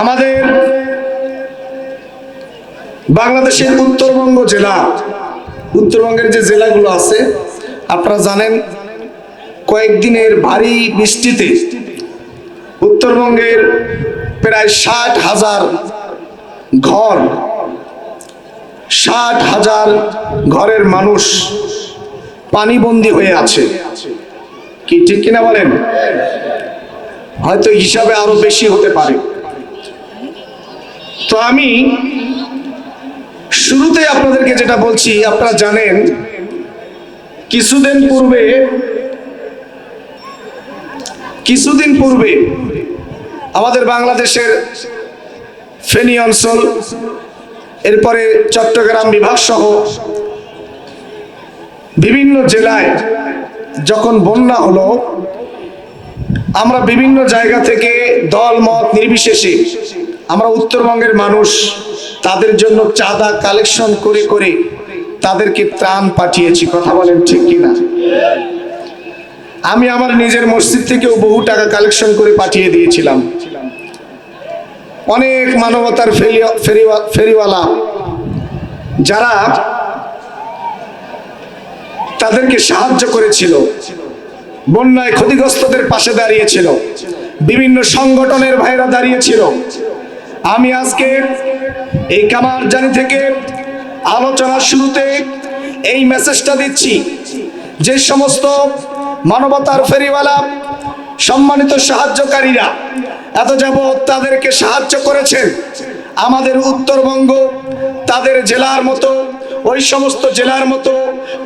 আমাদের বাংলাদেশের উত্তরবঙ্গ জেলা, উত্তরবঙ্গের যে জেলাগুলো আছে, আপনারা জানেন, কয়েকদিনের ভারী বৃষ্টিতে উত্তরবঙ্গের প্রায় ষাট হাজার ঘর, ষাট হাজার ঘরের মানুষ পানিবন্দী হয়ে আছে। কি ঠিক কিনা বলেন? হয়তো হিসাবে আরও বেশি হতে পারে। তো আমি শুরুতে আপনাদেরকে যেটা বলছি, আপনারা জানেন, কিছুদিন পূর্বে কিছুদিন পূর্বে আমাদের বাংলাদেশের ফেনী অঞ্চল, এরপরে চট্টগ্রাম বিভাগ সহ বিভিন্ন জেলায় যখন বন্যা হলো, আমরা বিভিন্ন জায়গা থেকে দল, মত নির্বিশেষে আমরা উত্তরবঙ্গের মানুষ, তাদের জন্য চাঁদা কালেকশন করে করে তাদেরকে ত্রাণ পাঠিয়েছি। কথা বলেন ঠিক কিনা? আমি আমার নিজের মসজিদ থেকেও বহু টাকা কালেকশন করে পাঠিয়ে দিয়েছিলাম। অনেক মানবতার ফেরি- ফেরিওয়া- ফেরিওয়ালা যারা তাদেরকে সাহায্য করেছিল, বন্যায় ক্ষতিগ্রস্তদের পাশে দাঁড়িয়েছিল, বিভিন্ন সংগঠনের ভাইরা দাঁড়িয়েছিল আমি আজকে এই কামারজানি থেকে আলোচনার শুরুতে এই মেসেজটা দিচ্ছি। যে সমস্ত মানবতার ফেরিওয়ালা, সম্মানিত সাহায্যকারীরা, এত যাবৎ তাদেরকে সাহায্য করেছেন, আমাদের উত্তরবঙ্গ, তাদের জেলার মতো, ওই সমস্ত জেলার মতো,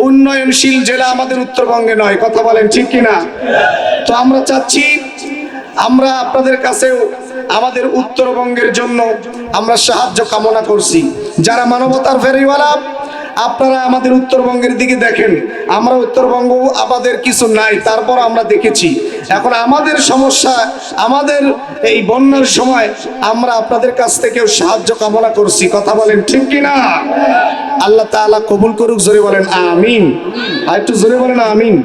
উন্নয়নশীল জেলা আমাদের উত্তরবঙ্গে নয়, কথা বলেন ঠিক কিনা? তো আমরা চাচ্ছি, আমরা আপনাদের কাছেও আমাদের উত্তরবঙ্গের জন্য আমরা সাহায্য কামনা করছি। যারা মানবতার ফেরিওয়ালা, আপনারা আমাদের উত্তরবঙ্গের দিকে দেখেন। আমরা উত্তরবঙ্গ আমাদের কিছু নাই, তারপর আমরা দেখেছি। এখন আমাদের সমস্যা, আমাদের এই বন্যার সময় আমরা আপনাদের কাছ থেকেও সাহায্য কামনা করছি। কথা বলেন ঠিক কিনা? আল্লাহ তাআলা কবুল করুক, জোরে বলেন, আমিন। আর একটু জোরে বলেন, আমিন।